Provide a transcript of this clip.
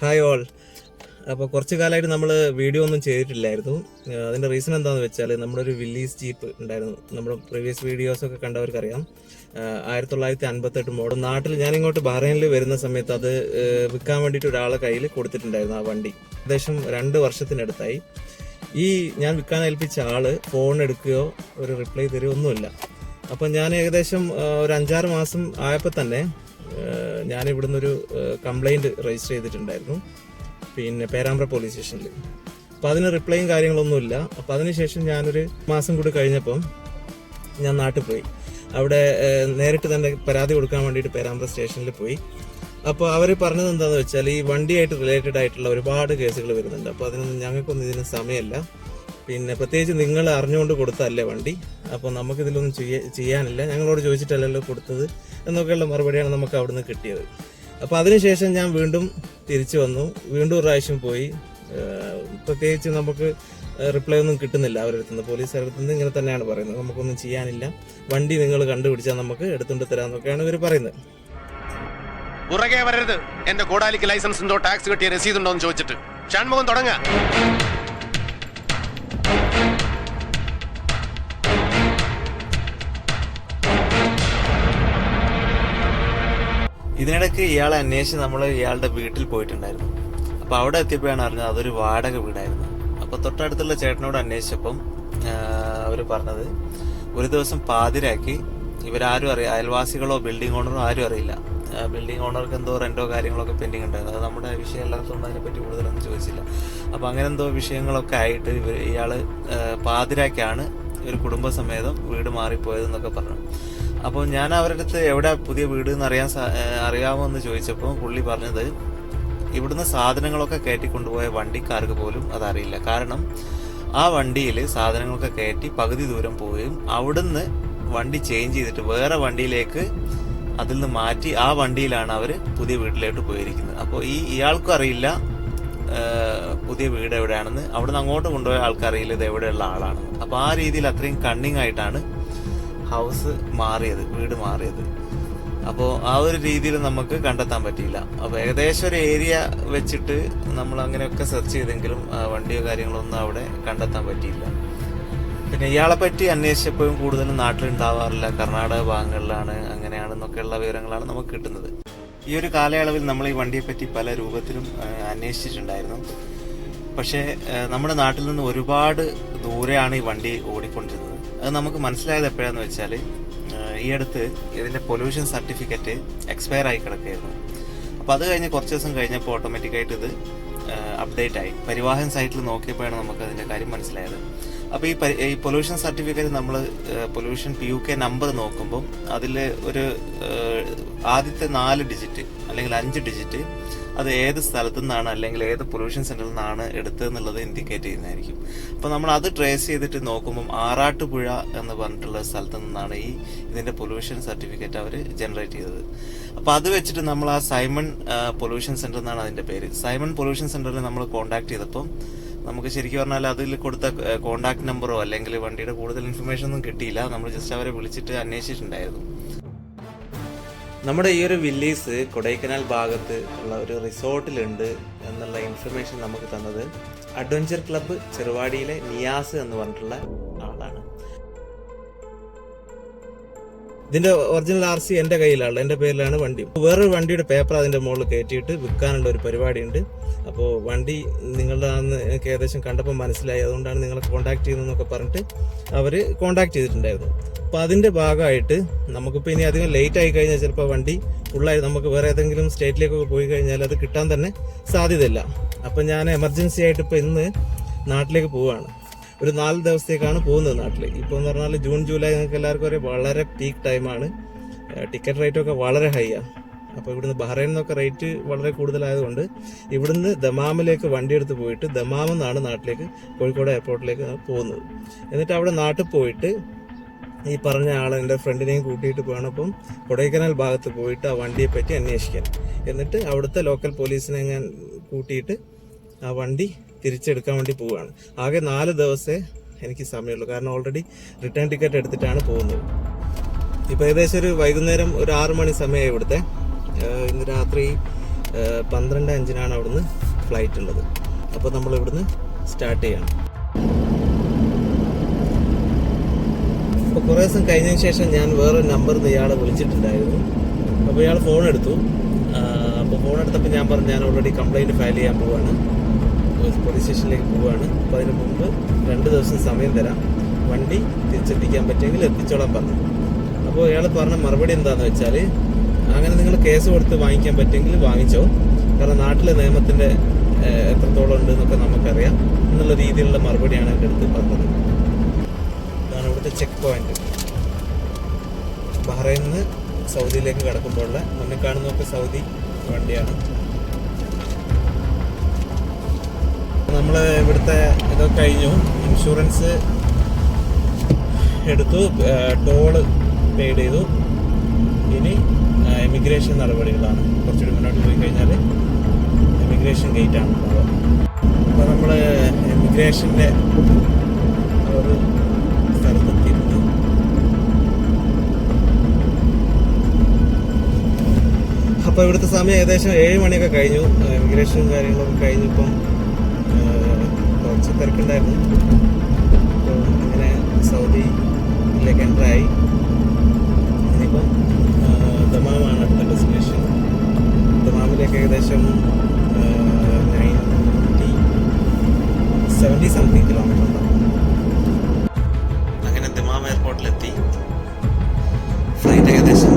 Hi all. അപ്പോൾ കുറച്ച് കാലമായിട്ട് നമ്മൾ വീഡിയോ ഒന്നും ചെയ്തിട്ടില്ലായിരുന്നു. അതിന്റെ റീസൺ എന്താണെന്ന് വെച്ചാൽ നമ്മുടെ ഒരു വില്ലീസ് ജീപ്പ് ഉണ്ടായിരുന്നു. നമ്മുടെ പ്രീവിയസ് വീഡിയോസൊക്കെ കണ്ടവർക്കറിയാം. ആയിരത്തി തൊള്ളായിരത്തി അൻപത്തെട്ട് മോഡൽ നാട്ടിൽ ഞാനിങ്ങോട്ട് ബഹ്റൈനിൽ വരുന്ന സമയത്ത് അത് വിൽക്കാൻ വേണ്ടിയിട്ട് ഒരാളെ കയ്യിൽ കൊടുത്തിട്ടുണ്ടായിരുന്നു ആ വണ്ടി. ഏകദേശം രണ്ട് വർഷത്തിനടുത്തായി. ഈ ഞാൻ വിൽക്കാൻ ഏൽപ്പിച്ച ആൾ ഫോൺ എടുക്കുകയോ ഒരു റിപ്ലൈ തരുമോ ഒന്നുമില്ല. അപ്പം ഞാൻ ഏകദേശം ഒരു അഞ്ചാറ് മാസം ആയപ്പോൾ തന്നെ ഞാൻ ഇവിടുന്ന് ഒരു കംപ്ലൈന്റ് രജിസ്റ്റർ ചെയ്തിട്ടുണ്ടായിരുന്നു. പിന്നെ പേരാമ്പ്ര പോലീസ് സ്റ്റേഷനിൽ അപ്പോൾ അതിന് റിപ്ലൈയും കാര്യങ്ങളൊന്നുമില്ല. അപ്പോൾ അതിനുശേഷം ഞാനൊരു മാസം കൂടി കഴിഞ്ഞപ്പം ഞാൻ നാട്ടിൽ പോയി. അവിടെ നേരിട്ട് തന്നെ പരാതി കൊടുക്കാൻ വേണ്ടിയിട്ട് പേരാമ്പ്ര സ്റ്റേഷനിൽ പോയി. അപ്പോൾ അവർ പറഞ്ഞത് എന്താണെന്ന് വെച്ചാൽ ഈ വണ്ടിയായിട്ട് റിലേറ്റഡ് ആയിട്ടുള്ള ഒരുപാട് കേസുകൾ വരുന്നുണ്ട്. അപ്പോൾ അതിനൊന്നും ഞങ്ങൾക്കൊന്നും ഇതിന് സമയമല്ല. പിന്നെ പ്രത്യേകിച്ച് നിങ്ങൾ അറിഞ്ഞുകൊണ്ട് കൊടുത്തല്ലേ വണ്ടി? അപ്പോൾ നമുക്കിതിലൊന്നും ചെയ്യ ചെയ്യാനില്ല. ഞങ്ങളോട് ചോദിച്ചിട്ടല്ലല്ലോ കൊടുത്തത്. എന്നൊക്കെയുള്ള മറുപടിയാണ് നമുക്ക് അവിടുന്ന് കിട്ടിയത്. അപ്പോൾ അതിനുശേഷം ഞാൻ വീണ്ടും തിരിച്ചു വന്നു. വീണ്ടും ഒരു പ്രാവശ്യം പോയി. പ്രത്യേകിച്ച് നമുക്ക് റിപ്ലൈ ഒന്നും കിട്ടുന്നില്ല അവരുടെ അടുത്ത് നിന്ന് അടുത്ത് നിന്ന് ഇങ്ങനെ തന്നെയാണ് പറയുന്നത്. നമുക്കൊന്നും ചെയ്യാനില്ല. വണ്ടി നിങ്ങൾ കണ്ടുപിടിച്ചാൽ നമുക്ക് എടുത്തുകൊണ്ട് തരാമെന്നൊക്കെയാണ് ഇവർ പറയുന്നത്. പുറകെ വരരുത്. എന്റെ കോടാലിക്ക് ലൈസൻസ് ഉണ്ടോ? ടാക്സ് കിട്ടിയ രസീത് ഉണ്ടോ എന്ന് ചോദിച്ചിട്ട്. ഷൺമുഖം തുടങ്ങ. ഇതിനിടയ്ക്ക് ഇയാളെ അന്വേഷിച്ച് നമ്മൾ ഇയാളുടെ വീട്ടിൽ പോയിട്ടുണ്ടായിരുന്നു. അപ്പോൾ അവിടെ എത്തിയപ്പോഴാണ് അറിഞ്ഞത് അതൊരു വാടക വീടായിരുന്നു. അപ്പോൾ തൊട്ടടുത്തുള്ള ചേട്ടനോട് അന്വേഷിച്ചപ്പം അവർ പറഞ്ഞത് ഒരു ദിവസം പാതിരാക്കി ഇവരാരും അറിയാം അയൽവാസികളോ ബിൽഡിംഗ് ഓണറോ ആരും അറിയില്ല. ബിൽഡിംഗ് ഓണർക്ക് എന്തോ റെന്റോ കാര്യങ്ങളൊക്കെ പെൻഡിങ് ഉണ്ടായിരുന്നു അത് നമ്മുടെ വിഷയം അല്ലാത്തതുകൊണ്ട് അതിനെപ്പറ്റി കൂടുതലൊന്നും ചോദിച്ചില്ല. അപ്പോൾ അങ്ങനെ എന്തോ വിഷയങ്ങളൊക്കെ ആയിട്ട് ഇവർ ഇയാൾ പാതിരാക്കിയാണ് ഒരു കുടുംബസമേതം വീട് മാറിപ്പോയതെന്നൊക്കെ പറഞ്ഞു. അപ്പോൾ ഞാൻ അവരുടെ അടുത്ത് എവിടെ പുതിയ വീട് എന്ന് അറിയാൻ അറിയാമോ എന്ന് ചോദിച്ചപ്പോൾ പുള്ളി പറഞ്ഞത് ഇവിടുന്ന് സാധനങ്ങളൊക്കെ കയറ്റി കൊണ്ടുപോയ വണ്ടിക്കാർക്ക് പോലും അതറിയില്ല കാരണം ആ വണ്ടിയിൽ സാധനങ്ങളൊക്കെ കയറ്റി പകുതി ദൂരം പോവുകയും അവിടുന്ന് വണ്ടി ചേഞ്ച് ചെയ്തിട്ട് വേറെ വണ്ടിയിലേക്ക് അതിൽ നിന്ന് മാറ്റി ആ വണ്ടിയിലാണ് അവർ പുതിയ വീട്ടിലോട്ട് പോയിരിക്കുന്നത്. അപ്പോൾ ഈ ഇയാൾക്കും അറിയില്ല പുതിയ വീട് എവിടെയാണെന്ന്. അവിടുന്ന് അങ്ങോട്ട് കൊണ്ടുപോയ ആൾക്കറിയില്ല ഇത് എവിടെയുള്ള ആളാണ് അപ്പോൾ ആ രീതിയിൽ അത്രയും കണ്ണിങ് ആയിട്ടാണ് ഹൗസ് മാറിയത് വീട് മാറിയത്. അപ്പോൾ ആ ഒരു രീതിയിൽ നമുക്ക് കണ്ടെത്താൻ പറ്റിയില്ല. അപ്പോൾ ഏകദേശം ഒരു ഏരിയ വെച്ചിട്ട് നമ്മൾ അങ്ങനെയൊക്കെ സെർച്ച് ചെയ്തെങ്കിലും വണ്ടിയോ കാര്യങ്ങളോ ഒന്നും അവിടെ കണ്ടെത്താൻ പറ്റിയില്ല. പിന്നെ ഇയാളെ പറ്റി അന്വേഷിച്ചപ്പോഴും കൂടുതലും നാട്ടിലുണ്ടാവാറില്ല. കർണാടക ഭാഗങ്ങളിലാണ് അങ്ങനെയാണെന്നൊക്കെയുള്ള വിവരങ്ങളാണ് നമുക്ക് കിട്ടുന്നത്. ഈ ഒരു കാലയളവിൽ നമ്മൾ ഈ വണ്ടിയെ പറ്റി പല രൂപത്തിലും അന്വേഷിച്ചിട്ടുണ്ടായിരുന്നു. പക്ഷേ നമ്മുടെ നാട്ടിൽ നിന്ന് ഒരുപാട് ദൂരെയാണ് ഈ വണ്ടി ഓടിക്കൊണ്ടിരുന്നത്. അത് നമുക്ക് മനസ്സിലായത് എപ്പോഴാന്ന് വെച്ചാൽ ഈ അടുത്ത് ഇതിന്റെ പൊല്യൂഷൻ സർട്ടിഫിക്കറ്റ് എക്സ്പയർ ആയി കിടക്കുകയായിരുന്നു. അപ്പോൾ അത് കഴിഞ്ഞ് കുറച്ച് ദിവസം കഴിഞ്ഞപ്പോൾ ഓട്ടോമാറ്റിക്കായിട്ട് ഇത് അപ്ഡേറ്റ് ആയി. പരിവാഹൻ സൈറ്റിൽ നോക്കിയപ്പോഴാണ് നമുക്ക് അതിന്റെ കാര്യം മനസ്സിലായത്. അപ്പോൾ ഈ ഈ പൊല്യൂഷൻ സർട്ടിഫിക്കറ്റ് നമ്മൾ pollution P U K number നോക്കുമ്പോൾ അതിൽ ഒരു ആദ്യത്തെ നാല് ഡിജിറ്റ് അല്ലെങ്കിൽ അഞ്ച് ഡിജിറ്റ് അത് ഏത് സ്ഥലത്തു നിന്നാണ് അല്ലെങ്കിൽ ഏത് പൊല്യൂഷൻ സെന്ററിൽ നിന്നാണ് എടുത്തതെന്നുള്ളത് ഇൻഡിക്കേറ്റ് ചെയ്യുന്നതായിരിക്കും. അപ്പോൾ നമ്മൾ അത് ട്രേസ് ചെയ്തിട്ട് നോക്കുമ്പം ആറാട്ടുപുഴ എന്ന് പറഞ്ഞിട്ടുള്ള സ്ഥലത്തു നിന്നാണ് ഈ ഇതിന്റെ പൊല്യൂഷൻ സർട്ടിഫിക്കറ്റ് അവർ ജനറേറ്റ് ചെയ്തത്. അപ്പോൾ അത് വെച്ചിട്ട് നമ്മൾ ആ സൈമൺ പൊല്യൂഷൻ സെന്റർ എന്നാണ് അതിന്റെ പേര്. സൈമൺ പൊല്യൂഷൻ സെന്ററിൽ നമ്മൾ കോൺടാക്ട് ചെയ്തപ്പം നമുക്ക് ശരിക്കും പറഞ്ഞാൽ അതിൽ കൊടുത്ത കോൺടാക്ട് നമ്പറോ അല്ലെങ്കിൽ വണ്ടിയുടെ കൂടുതൽ ഇൻഫർമേഷൻ ഒന്നും കിട്ടിയില്ല. നമ്മൾ ജസ്റ്റ് അവരെ വിളിച്ചിട്ട് അന്വേഷിച്ചിട്ടുണ്ടായിരുന്നു. നമ്മുടെ ഈ ഒരു വില്ലീസ് കൊടൈക്കനാൽ ഭാഗത്ത് ഉള്ള ഒരു റിസോർട്ടിലുണ്ട് എന്നുള്ള ഇൻഫർമേഷൻ നമുക്ക് തന്നത് അഡ്വഞ്ചർ ക്ലബ്ബ് ചെറുവാടിയിലെ നിയാസ് എന്ന് പറഞ്ഞിട്ടുള്ള ആളാണ്. ഇതിന്റെ ഒറിജിനൽ ആർ സി എന്റെ കയ്യിലാണ്. എന്റെ പേരിലാണ് വണ്ടി. വേറൊരു വണ്ടിയുടെ പേപ്പർ അതിന്റെ മുകളിൽ കയറ്റിയിട്ട് വിൽക്കാനുള്ള ഒരു പരിപാടിയുണ്ട്. അപ്പോൾ വണ്ടി നിങ്ങളുടെ അന്ന് എനിക്ക് ഏകദേശം കണ്ടപ്പോൾ മനസ്സിലായി. അതുകൊണ്ടാണ് നിങ്ങളെ കോൺടാക്ട് ചെയ്യുന്നതെന്നൊക്കെ പറഞ്ഞിട്ട് അവർ കോൺടാക്ട് ചെയ്തിട്ടുണ്ടായിരുന്നു. അപ്പോൾ അതിന്റെ ഭാഗമായിട്ട് നമുക്കിപ്പോൾ ഇനി അധികം ലേറ്റ് ആയി കഴിഞ്ഞാൽ ചിലപ്പോൾ വണ്ടി ഫുള്ളായി നമുക്ക് വേറെ ഏതെങ്കിലും സ്റ്റേറ്റിലേക്കൊക്കെ പോയി കഴിഞ്ഞാൽ അത് കിട്ടാൻ തന്നെ സാധ്യതയില്ല. അപ്പം ഞാൻ എമർജൻസി ആയിട്ട് ഇപ്പോൾ ഇന്ന് നാട്ടിലേക്ക് പോവുകയാണ് ഒരു നാല് ദിവസത്തേക്കാണ് പോകുന്നത് നാട്ടിൽ ഇപ്പോൾ എന്ന് പറഞ്ഞാൽ ജൂൺ ജൂലൈ നിങ്ങൾക്ക് എല്ലാവർക്കും ഒരു വളരെ പീക്ക് ടൈമാണ് ടിക്കറ്റ് റേറ്റ് ഒക്കെ വളരെ ഹൈ ആണ് അപ്പോൾ ഇവിടുന്ന് ബഹ്റൈൻ നിന്നൊക്കെ റേറ്റ് വളരെ കൂടുതലായതുകൊണ്ട് ഇവിടുന്ന് ദമാമിലേക്ക് വണ്ടി എടുത്ത് പോയിട്ട് ദമാമിൽ നിന്നാണ് നാട്ടിലേക്ക് കോഴിക്കോട് എയർപോർട്ടിലേക്ക് പോകുന്നത്. എന്നിട്ട് അവിടെ നാട്ടിൽ പോയിട്ട് ഈ പറഞ്ഞ ആൾ എന്റെ ഫ്രണ്ടിനെയും കൂട്ടിയിട്ട് പോകണപ്പം കൊടൈക്കനാൽ ഭാഗത്ത് പോയിട്ട് ആ വണ്ടിയെ പറ്റി അന്വേഷിക്കാൻ. എന്നിട്ട് അവിടുത്തെ ലോക്കൽ പോലീസിനെ ഞാൻ കൂട്ടിയിട്ട് ആ വണ്ടി തിരിച്ചെടുക്കാൻ വേണ്ടി പോവുകയാണ്. ആകെ നാല് ദിവസമേ എനിക്ക് സമയമുള്ളൂ. കാരണം ഓൾറെഡി റിട്ടേൺ ടിക്കറ്റ് എടുത്തിട്ടാണ് പോകുന്നത്. ഇപ്പോൾ ഏകദേശം ഒരു വൈകുന്നേരം ഒരു ആറ് മണി സമയമായി ഇവിടുത്തെ. ഇന്ന് രാത്രി പന്ത്രണ്ട് അഞ്ചിനാണ് അവിടുന്ന് ഫ്ലൈറ്റ് ഉള്ളത്. അപ്പോൾ നമ്മൾ ഇവിടുന്ന് സ്റ്റാർട്ട് ചെയ്യണം. അപ്പോൾ കുറേ ദിവസം കഴിഞ്ഞതിന് ശേഷം ഞാൻ വേറൊരു നമ്പർ നിന്ന് ഇയാളെ വിളിച്ചിട്ടുണ്ടായിരുന്നു. അപ്പോൾ ഇയാൾ ഫോൺ എടുത്തു. അപ്പോൾ ഫോൺ എടുത്തപ്പോൾ ഞാൻ പറഞ്ഞു ഞാൻ ഓൾറെഡി കംപ്ലൈന്റ് ഫയൽ ചെയ്യാൻ പോവാണ്. പോലീസ് സ്റ്റേഷനിലേക്ക് പോവുകയാണ്. അപ്പോൾ അതിന് മുമ്പ് രണ്ട് ദിവസം സമയം തരാം. വണ്ടി തിരിച്ചെത്തിക്കാൻ പറ്റുമെങ്കിൽ എത്തിച്ചോളാൻ പറഞ്ഞു. അപ്പോൾ ഇയാൾ പറഞ്ഞ മറുപടി എന്താണെന്ന് വെച്ചാൽ അങ്ങനെ നിങ്ങൾ കേസ് കൊടുത്ത് വാങ്ങിക്കാൻ പറ്റുമെങ്കിൽ വാങ്ങിച്ചോ. കാരണം നാട്ടിലെ നിയമത്തിന്റെ എത്രത്തോളം ഉണ്ട് എന്നൊക്കെ നമുക്കറിയാം. എന്നുള്ള രീതിയിലുള്ള മറുപടിയാണ് എന്റെ അടുത്ത് പറഞ്ഞത്. ഇതാണ് ഇവിടുത്തെ ചെക്ക് പോയിന്റ് ബഹ്റൈനിൽ നിന്ന് സൗദിയിലേക്ക് കടക്കുമ്പോഴുള്ള മുന്നേ കാണുന്നതൊക്കെ സൗദി വണ്ടിയാണ്. നമ്മൾ ഇവിടുത്തെ ഇതൊക്കെ കഴിഞ്ഞു. ഇൻഷുറൻസ് എടുത്തു ടോൾ പെയ്ഡ് ചെയ്തു. ഇനി എമിഗ്രേഷൻ നടപടികളാണ്. കുറച്ചുകൂടി മുന്നോട്ട് പോയി കഴിഞ്ഞാൽ എമിഗ്രേഷൻ ഗേറ്റ് ആണ്. അപ്പോൾ നമ്മൾ എമിഗ്രേഷന്റെ ഒരു സ്ഥലത്തെത്തിയിട്ടുണ്ട്. അപ്പോൾ ഇവിടുത്തെ സമയം ഏകദേശം ഏഴ് മണിയൊക്കെ കഴിഞ്ഞു. എമിഗ്രേഷനും കാര്യങ്ങളൊക്കെ കഴിഞ്ഞു. ഇപ്പം ഏഹ്, കുറച്ച് തിരക്കുണ്ടായിരുന്നു. അപ്പോൾ അങ്ങനെ സൗദിയിലേക്ക് എന്റർ ആയി. ഇനിയിപ്പം ദമാമാണ് അടുത്ത ഡെസ്റ്റിനേഷൻ ദമാമിലേക്ക് ഏകദേശം നയന്റി സെവന്റി സംതിങ് കിലോമീറ്റർ ഉണ്ടാവും അങ്ങനെ ദമാം എയർപോർട്ടിലെത്തി ഫ്ലൈറ്റ് ഏകദേശം